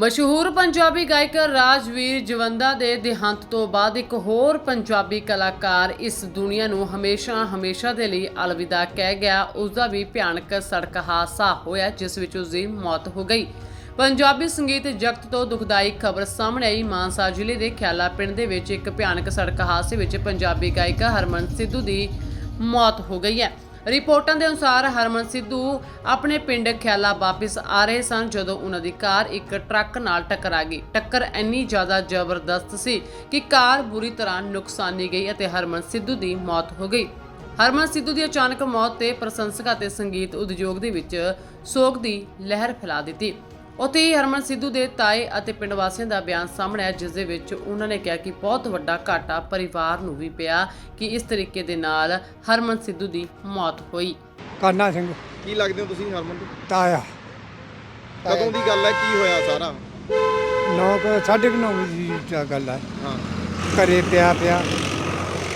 ਮਸ਼ਹੂਰ ਪੰਜਾਬੀ ਗਾਇਕ ਰਾਜਵੀਰ ਜਵੰਦਾ ਦੇ ਦੇਹਾਂਤ ਤੋਂ ਬਾਅਦ ਇੱਕ ਹੋਰ ਪੰਜਾਬੀ ਕਲਾਕਾਰ ਇਸ ਦੁਨੀਆ ਨੂੰ ਹਮੇਸ਼ਾ ਹਮੇਸ਼ਾ ਦੇ ਲਈ ਅਲਵਿਦਾ ਕਹਿ ਗਿਆ। ਉਸ ਦਾ ਵੀ ਭਿਆਨਕ ਸੜਕ ਹਾਦਸਾ ਹੋਇਆ, ਜਿਸ ਵਿੱਚ ਉਸ ਦੀ ਮੌਤ ਹੋ ਗਈ। ਪੰਜਾਬੀ ਸੰਗੀਤ ਜਗਤ ਤੋਂ ਦੁਖਦਾਈ ਖਬਰ ਸਾਹਮਣੇ ਆਈ। ਮਾਨਸਾ ਜ਼ਿਲ੍ਹੇ ਦੇ ਖਿਆਲਾ ਪਿੰਡ ਦੇ ਵਿੱਚ ਇੱਕ ਭਿਆਨਕ ਸੜਕ ਹਾਦਸੇ ਵਿੱਚ ਪੰਜਾਬੀ ਗਾਇਕਾ ਹਰਮਨ ਸਿੱਧੂ ਦੀ ਮੌਤ ਹੋ ਗਈ ਹੈ। ਰਿਪੋਰਟਾਂ ਦੇ ਅਨੁਸਾਰ ਹਰਮਨ ਸਿੱਧੂ ਆਪਣੇ ਪਿੰਡ ਖਿਆਲਾ ਵਾਪਸ ਆ ਰਹੇ ਸਨ ਜਦੋਂ ਉਹਨਾਂ ਦੀ ਕਾਰ ਇੱਕ ਟਰੱਕ ਨਾਲ ਟਕਰਾ ਗਈ। ਟੱਕਰ ਇੰਨੀ ਜ਼ਿਆਦਾ ਜ਼ਬਰਦਸਤ ਸੀ ਕਿ ਕਾਰ ਬੁਰੀ ਤਰ੍ਹਾਂ ਨੁਕਸਾਨੀ ਗਈ ਅਤੇ ਹਰਮਨ ਸਿੱਧੂ ਦੀ ਮੌਤ ਹੋ ਗਈ। ਹਰਮਨ ਸਿੱਧੂ ਦੀ ਅਚਾਨਕ ਮੌਤ ਤੇ ਪ੍ਰਸ਼ੰਸਕਾਂ ਤੇ ਸੰਗੀਤ ਉਦਯੋਗ ਦੇ ਵਿੱਚ ਸੋਗ ਦੀ ਲਹਿਰ ਫੈਲਾ ਦਿੱਤੀ। ਉੱਥੇ ਹੀ ਹਰਮਨ ਸਿੱਧੂ ਦੇ ਤਾਏ ਅਤੇ ਪਿੰਡ ਵਾਸੀਆਂ ਦਾ ਬਿਆਨ ਸਾਹਮਣੇ ਆਇਆ ਜਿਸ ਦੇ ਵਿੱਚ ਉਹਨਾਂ ਨੇ ਕਿਹਾ ਕਿ ਬਹੁਤ ਵੱਡਾ ਘਾਟਾ ਪਰਿਵਾਰ ਨੂੰ ਵੀ ਪਿਆ ਕਿ ਇਸ ਤਰੀਕੇ ਦੇ ਨਾਲ ਹਰਮਨ ਸਿੱਧੂ ਦੀ ਮੌਤ ਹੋਈ। ਕਾਨਾ ਸਿੰਘ। ਕੀ ਲੱਗਦੇ ਹੋ ਤੁਸੀਂ ਹਰਮਨ ਤੋਂ ਤਾਇਆ। ਕਦੋਂ ਦੀ ਗੱਲ ਹੈ? ਕੀ ਹੋਇਆ ਸਾਰਾ? ਨੌ ਕੁ ਸਾਢੇ ਕੁ ਨੌ ਵਜੇ ਦੀ ਗੱਲ ਹੈ। ਹਾਂ। ਘਰੇ ਪਿਆ ਪਿਆ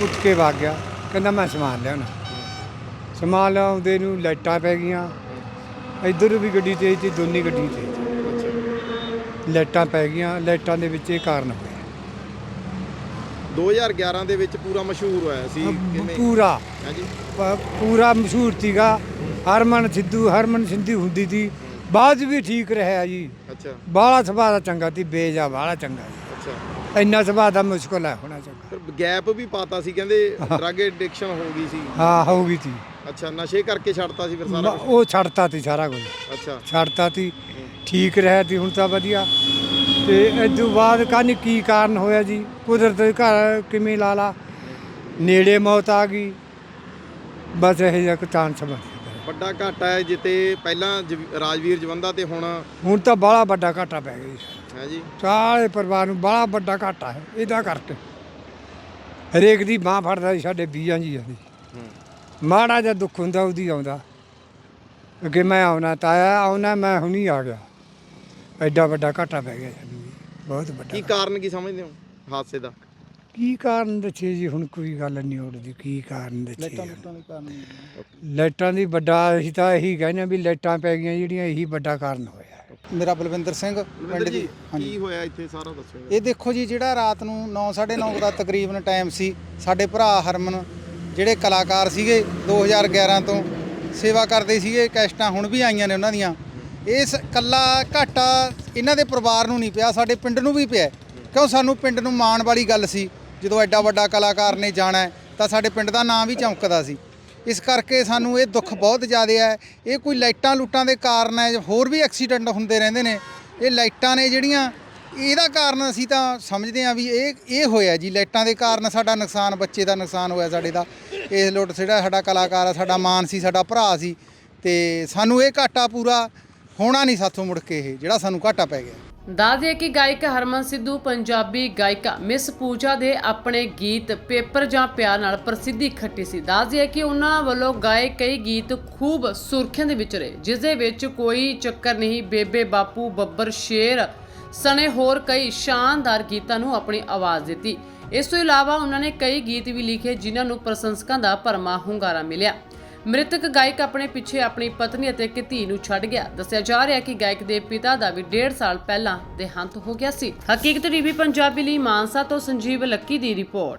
ਉੱਠ ਕੇ ਵਗ ਗਿਆ। ਕਹਿੰਦਾ ਮੈਂ ਸਮਾਨ ਲਿਆਉਣਾ। ਸਮਾਨ ਲਿਆਉਂਦੇ ਨੂੰ ਲਾਈਟਾਂ ਪੈ ਗਈਆਂ। ਇੱਧਰ ਵੀ ਗੱਡੀ ਤੇਜ਼ ਤੇ ਦੋਨੀ ਗੱਡੀ ਤੇਜ਼ ਲਾਈਟਾਂ ਪੈ ਗਈਆਂ ਲਾਈਟਾਂ ਦੇ ਵਿੱਚ ਇਹ ਕਾਰਨ ਹੋਇਆ। 2011 ਦੇ ਵਿੱਚ ਪੂਰਾ ਮਸ਼ਹੂਰ ਹੋਇਆ ਸੀ ਕਿਵੇਂ? ਪੂਰਾ। ਹਾਂਜੀ। ਪ- ਪੂਰਾ ਮਸ਼ਹੂਰ ਸੀਗਾ। ਹਰਮਨ ਸਿੱਧੂ ਹਰਮਨ ਸਿੰਧੂ ਹੁੰਦੀ ਸੀ। ਬਾਅਦ ਵੀ ਠੀਕ ਰਿਹਾ ਜੀ। ਅੱਛਾ। ਬਾਹਲਾ ਸੁਭਾਅ ਦਾ ਚੰਗਾ ਸੀ ਬੇਜਾ ਬਾਹਲਾ ਚੰਗਾ ਅੱਛਾ। ਇੰਨਾ ਸੁਭਾਅ ਦਾ ਮੁਸ਼ਕਲ ਹੈ ਹੋਣਾ ਚੰਗਾ। ਫਿਰ ਗੈਪ ਵੀ ਪਾਤਾ ਸੀ ਕਹਿੰਦੇ ਡਰਗ ਐਡਿਕਸ਼ਨ ਹੋ ਗਈ ਸੀ। ਹਾਂ ਹੋ ਗਈ ਸੀ। ਅੱਛਾ ਨਸ਼ੇ ਕਰਕੇ ਛੱਡਤਾ ਸੀ ਫਿਰ ਸਾਰਾ ਕੁਛ? ਉਹ ਛੱਡਤਾ ਤੀ ਸਾਰਾ ਕੁਝ ਅੱਛਾ। ਛੱਡਤਾ ਤੀ ਠੀਕ ਰਿਹਾ ਤੀ ਹੁਣ ਤਾਂ ਵਧੀਆ। ਤੇ ਇਸ ਤੋਂ ਬਾਅਦ ਕਾਹਨੀ ਕੀ ਕਾਰਨ ਹੋਇਆ ਜੀ? ਕੁਦਰਤ ਦੇ ਘਰ ਕਿਵੇਂ ਲਾ ਲਾ? ਨੇੜੇ ਮੌਤ ਆ ਗਈ। ਬਸ ਇਹ ਜਿਹਾ ਕੁ ਚਾਂਸ ਬਣ ਗਿਆ। ਵੱਡਾ ਘਾਟਾ ਹੈ ਜਿੱਤੇ ਪਹਿਲਾਂ ਜਵ- ਰਾਜਵੀਰ ਜਵੰਦਾ ਤੇ ਹੁਣ ਹੁਣ ਤਾਂ ਬਾਹਲਾ ਵੱਡਾ ਘਾਟਾ ਪੈ ਗਿਆ ਜੀ। ਹੈ ਜੀ? ਸਾਰੇ ਪਰਿਵਾਰ ਨੂੰ ਬੜਾ ਵੱਡਾ ਘਾਟਾ ਹੈ ਇਹਦਾ ਕਰਕੇ। ਹਰੇਕ ਦੀ ਬਾਹ ਫੜਦਾ ਸੀ ਸਾਡੇ ਬੀਆਂ ਜੀ ਦੀ। ਮਾੜਾ ਜਿਹਾ ਦੁੱਖ ਹੁੰਦਾ ਉਹਦੀ ਆਉਂਦਾ। ਅੱਗੇ ਮੈਂ ਆਉਣਾ ਤਾਇਆ ਆਉਣਾ ਮੈਂ ਹੁਣੀ ਆ ਗਿਆ। ਐਡਾ ਵੱਡਾ ਘਾਟਾ ਪੈ ਗਿਆ ਸਾਨੂੰ ਜੀ, ਬਹੁਤ ਵੱਡਾ ਕੀ ਕਾਰਨ ਕੀ ਸਮਝਦੇ ਹੋ ਹਾਦਸੇ ਦਾ? ਕੀ ਕਾਰਨ ਦੱਸੇ ਜੀ ਹੁਣ ਕੋਈ ਗੱਲ ਨਹੀਂ ਉੱਠਦੀ। ਕੀ ਕਾਰਨ ਦੱਸੇ ਲਾਈਟਾਂ ਦੀ ਵੱਡਾ ਅਸੀਂ ਤਾਂ ਇਹੀ ਕਹਿੰਦੇ ਹਾਂ ਵੀ ਲਾਈਟਾਂ ਪੈ ਗਈਆਂ ਜਿਹੜੀਆਂ ਇਹੀ ਵੱਡਾ ਕਾਰਨ ਹੋਇਆ। ਮੇਰਾ ਬਲਵਿੰਦਰ ਸਿੰਘ ਪਿੰਡ ਜੀ ਦੀ ਹਾਂਜੀ। ਕੀ ਹੋਇਆ ਇੱਥੇ? ਸਾਰਾ ਦੱਸੋ ਇਹ ਦੇਖੋ ਜੀ ਜਿਹੜਾ ਰਾਤ ਨੂੰ 9:30 ਦਾ ਤਕਰੀਬਨ ਟਾਈਮ ਸੀ ਸਾਡੇ ਭਰਾ ਹਰਮਨ ਜਿਹੜੇ ਕਲਾਕਾਰ ਸੀਗੇ 2011 ਤੋਂ ਸੇਵਾ ਕਰਦੇ ਸੀਗੇ ਕੈਸਟਾਂ ਹੁਣ ਵੀ ਆਈਆਂ ਨੇ ਉਹਨਾਂ ਦੀਆਂ। ਇਸ ਕੱਲਾ ਘਾਟਾ ਇਹਨਾਂ ਦੇ ਪਰਿਵਾਰ ਨੂੰ ਨਹੀਂ ਪਿਆ, ਸਾਡੇ ਪਿੰਡ ਨੂੰ ਵੀ ਪਿਆ। ਕਿਉਂ ਸਾਨੂੰ ਪਿੰਡ ਨੂੰ ਮਾਣ ਵਾਲੀ ਗੱਲ ਸੀ? ਜਦੋਂ ਐਡਾ ਵੱਡਾ ਕਲਾਕਾਰ ਨੇ ਜਾਣਾ ਤਾਂ ਸਾਡੇ ਪਿੰਡ ਦਾ ਨਾਂ ਵੀ ਚਮਕਦਾ ਸੀ। ਇਸ ਕਰਕੇ ਸਾਨੂੰ ਇਹ ਦੁੱਖ ਬਹੁਤ ਜ਼ਿਆਦਾ ਹੈ। ਇਹ ਕੋਈ ਲਾਈਟਾਂ ਲੁੱਟਾਂ ਦੇ ਕਾਰਨ ਹੈ ਹੋਰ ਵੀ ਐਕਸੀਡੈਂਟ ਹੁੰਦੇ ਰਹਿੰਦੇ ਨੇ, ਇਹ ਲਾਈਟਾਂ ਨੇ ਜਿਹੜੀਆਂ, ਇਹਦਾ ਕਾਰਨ ਅਸੀਂ ਤਾਂ ਸਮਝਦੇ ਹਾਂ ਵੀ ਇਹ ਇਹ ਹੋਇਆ ਜੀ। ਲਾਈਟਾਂ ਦੇ ਕਾਰਨ ਸਾਡਾ ਨੁਕਸਾਨ, ਬੱਚੇ ਦਾ ਨੁਕਸਾਨ ਹੋਇਆ ਸਾਡੇ ਦਾ। ਇਸ ਲੁੱਟ ਜਿਹੜਾ ਸਾਡਾ ਕਲਾਕਾਰ ਆ ਸਾਡਾ ਮਾਨ ਸੀ, ਸਾਡਾ ਭਰਾ ਸੀ। ਤੇ ਸਾਨੂੰ ਇਹ ਘਾਟਾ ਪੂਰਾ ਹੋਣਾ ਨਹੀਂ ਸਾਥੋਂ ਮੁੜ ਕੇ ਇਹ, ਜਿਹੜਾ ਸਾਨੂੰ ਘਾਟਾ ਪੈ ਗਿਆ। ਦੱਸ ਦਈਏ ਕਿ ਗਾਇਕ ਹਰਮਨ ਸਿੱਧੂ ਪੰਜਾਬੀ ਗਾਇਕਾ ਮਿਸ ਪੂਜਾ ਦੇ ਆਪਣੇ ਗੀਤ ਪੇਪਰ ਜਾਂ ਪਿਆਰ ਨਾਲ ਪ੍ਰਸਿੱਧੀ ਖੱਟੀ ਸੀ। ਦੱਸ ਦਈਏ ਕਿ ਉਹਨਾਂ ਵੱਲੋਂ ਗਾਏ ਕਈ ਗੀਤ ਖੂਬ ਸੁਰਖੀਆਂ ਦੇ ਵਿੱਚ ਰਹੇ, ਜਿਸ ਦੇ ਵਿੱਚ ਕੋਈ ਚੱਕਰ ਨਹੀਂ, ਬੇਬੇ ਬਾਪੂ, ਬੱਬਰ ਸ਼ੇਰ ਸਣੇ ਹੋਰ ਕਈ ਸ਼ਾਨਦਾਰ ਗੀਤਾਂ ਨੂੰ ਆਪਣੀ ਆਵਾਜ਼ ਦਿੱਤੀ। ਇਸ ਤੋਂ ਇਲਾਵਾ ਉਹਨਾਂ ਨੇ ਕਈ ਗੀਤ ਵੀ ਲਿਖੇ, ਜਿਨ੍ਹਾਂ ਨੂੰ ਪ੍ਰਸ਼ੰਸਕਾਂ ਦਾ ਭਰਮਾ ਹੁੰਗਾਰਾ ਮਿਲਿਆ। ਮ੍ਰਿਤਕ ਗਾਇਕ ਆਪਣੇ ਪਿੱਛੇ ਆਪਣੀ ਪਤਨੀ ਅਤੇ ਇੱਕ ਧੀ ਨੂੰ ਛੱਡ ਗਿਆ। ਦੱਸਿਆ ਜਾ ਰਿਹਾ ਹੈ ਕਿ ਗਾਇਕ ਦੇ ਪਿਤਾ ਦਾ ਵੀ 1.5 ਸਾਲ ਪਹਿਲਾਂ ਦੇਹਾਂਤ ਹੋ ਗਿਆ ਸੀ। ਹਕੀਕਤ ਟੀਵੀ ਪੰਜਾਬੀ ਲਈ ਮਾਨਸਾ ਤੋਂ ਸੰਜੀਵ ਲੱਕੀ ਦੀ ਰਿਪੋਰਟ।